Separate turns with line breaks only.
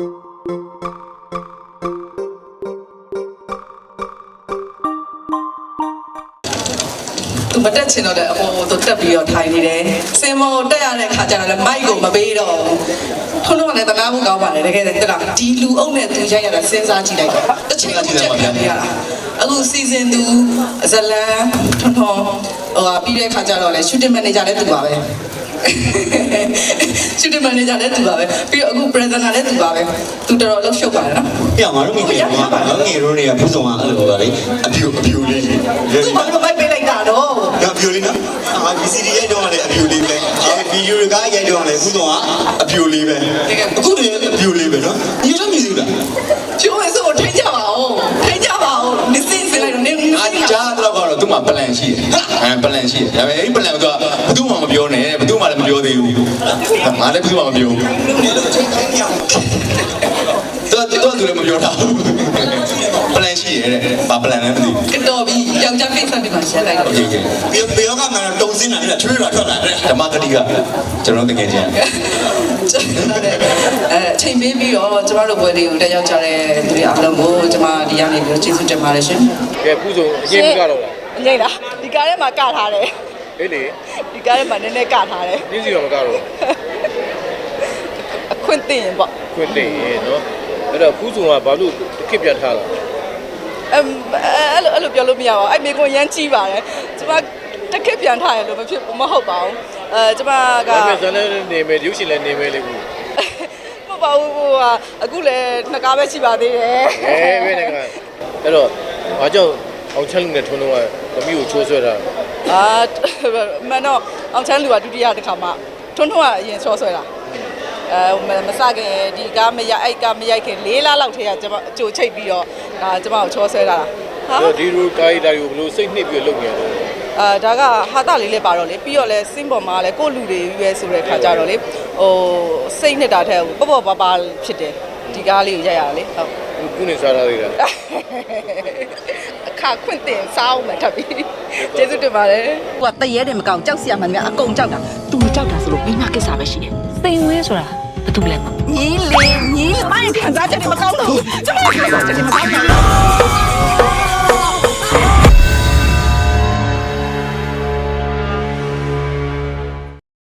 သူမတက်ချင်တော့လည်းအပေါ်သူတက်ပြီးတော့ထိုင်နေတယ်စင်မောတက်ရတဲ့ခါကျတော့လည်းမိုက်ကိုမပေးတော့ခုလုံးကလည်းတကားမှုကောင်းပါလေတကယ်တကားဒီလူအုပ်နဲ့သူရိုက်ရတာစဉ်းစားကြည့်လိုက်တော့တစ်ချိန်ကကြည့်တယ်ပြန်ပြရတာအခုစီစဉ်သူဇလန်ထွန်းထွန်းဟိုပြီးတဲ့ခါကျတော့လည်း shooting manager လည်းသူပါပဲ shooting manager လည်းသူပါပဲပြီးတော့အခု presenter လည်းသူပါပဲသူတော်တော်လှုပ်ရှုပ်ပါတယ်နော်
ပြငါတို့မိခင်ကငါငယ်တို့တွေကဘူးဆောင်အဲ့လိုပါလေအပြူအပြူလေး
သူဘာလို့မိုက်ပေးလိုက်တာတော့
ဒါပြူလေးနော်အာဒီစီဒီရိုက်တော့လည်းအပြူလေးပဲအဲဗီဒီယိုကရိုက်တော့လည်းဘူးဆောင်ကအပြူလေးပဲအခုတည်းအပြူလေးပဲနော်ညီတို့မြည်ဘူးလား
ကျိုးရဲ့ဆို
မှာ plan ရှိတယ်အဲ plan ရှိတယ်ဒါပေမဲ့အဲ့ plan ကဘယ်သူမှမပြောနဲ့ဘယ်သူမှလည်းမပြောသေးဘူးငါလည်းဘယ်သူမှမပြောဘူး
တော်
တော်သူလည်းမပြောတာဘူး plan ရှိတယ်တဲ့ဘာ plan လဲမသိဘူး
တော်ပြီယောက်ျားကိစ္စတွေမှာရှင်းလိုက်တော့
ဟုတ်
ကဲ့ပြောပြောကမှတုံးစင်းတာလေထွေးတာထွက်လာတယ်
ဓမ္မဂတိကကျွန်တော်တကယ်ချင်း
အဲချိန်ပေးပြီးတော့ကျမတို့ဘွယ်တွေကိုတက်ရောက်ကြတဲ့သူတွေအားလုံးကိုကျမဒီရနေပြီးကျေးဇူးတင်ပါတယ်ရှင်
ကဲအခုဆိုအရင်ကတော့ လား
အငိမ့်လားဒီကားထဲမှာကထားတယ်
ဟေးလေ
ဒီကားထဲမှာနည်းနည်းကထားတယ်
ပြင်းစီတော့မကတော့
အခွင့်သိရင်ပေါ့
ခွင့်တင်ရေနော်အဲ့တော့ပူဇုံကဘာလို့တစ်ခစ်ပြတ်ထားလား
အမ်အဲ့လိုအဲ့လိုပြောလို့မရပါဘူးအဲ့မေကွန်ရမ်းကြီးပါတယ်ကျမတစ်ခက်ပြန်ထားရလို့မဖြစ်မဟုတ်ပါဘူးအဲကျမက
ဒါပေမဲ့ဇာတ်လည်းနေမယ်ရုပ်ရှင်လည်းနေမယ်လေကူ
မဟုတ်ပါဘူးဟိုဟာအခုလည်းနှစ်ကားပဲရှိပါသေးတယ်
အဲဘယ်နဲ့ကအဲ့တော့ဘာကြောင့်အောင်ချမ်းလူနဲ့ထုံးတော့က သမီးကိုချိုးဆွဲတာ
အာမန်တော့အောင်ချမ်းလူကဒုတိယတစ်ခါမှထွန်းထွန်းကအရင်ချောဆွဲတာအဲမမစခင်ဒီကားမရိုက်အဲ့ကားမရိုက်ခင်၄လလောက်ထဲကကျမအကြိုချိတ်ပြီးတော့ဒါကျမကိုချောဆွဲတာလားဟာ
အဲ့တော့ဒီလိုကားရီတာတွေကိုဘယ်လိုစိတ်နှစ်ပြီးလုပ်နေရလဲ
အာဒါကဟာတာလေးလည်းပါတော့လေပြီးတော့လဲစင်းပေါ်မှာလဲကိုယ့်လူတွေရွယ်ဆိုတဲ့ခါကြတော့လေဟိုစိတ်နှစ်တာထက်ပေါ့ပေါ့ပါပါဖြစ်တယ်ဒီကားလေးကိုရိုက်ရတာလေဟုတ်
ခုနေစားရသေး တာ
အခါခွင့်တင်စားအောင်မထပ်ပြီးကျေးဇူးတင်ပါတယ်
သူကတရေတယ်မကောင်းကြောက်စရာမှန်များအကုန်ကြောက်တာသူမကြောက်တာဆိုလို့မိမကိစ္စပဲရှိတယ်စိန်ဝဲဆိုတာဘာတူလဲ
ညီလေးညီလေးမရင်ခံစားချက်တွေမကောင်း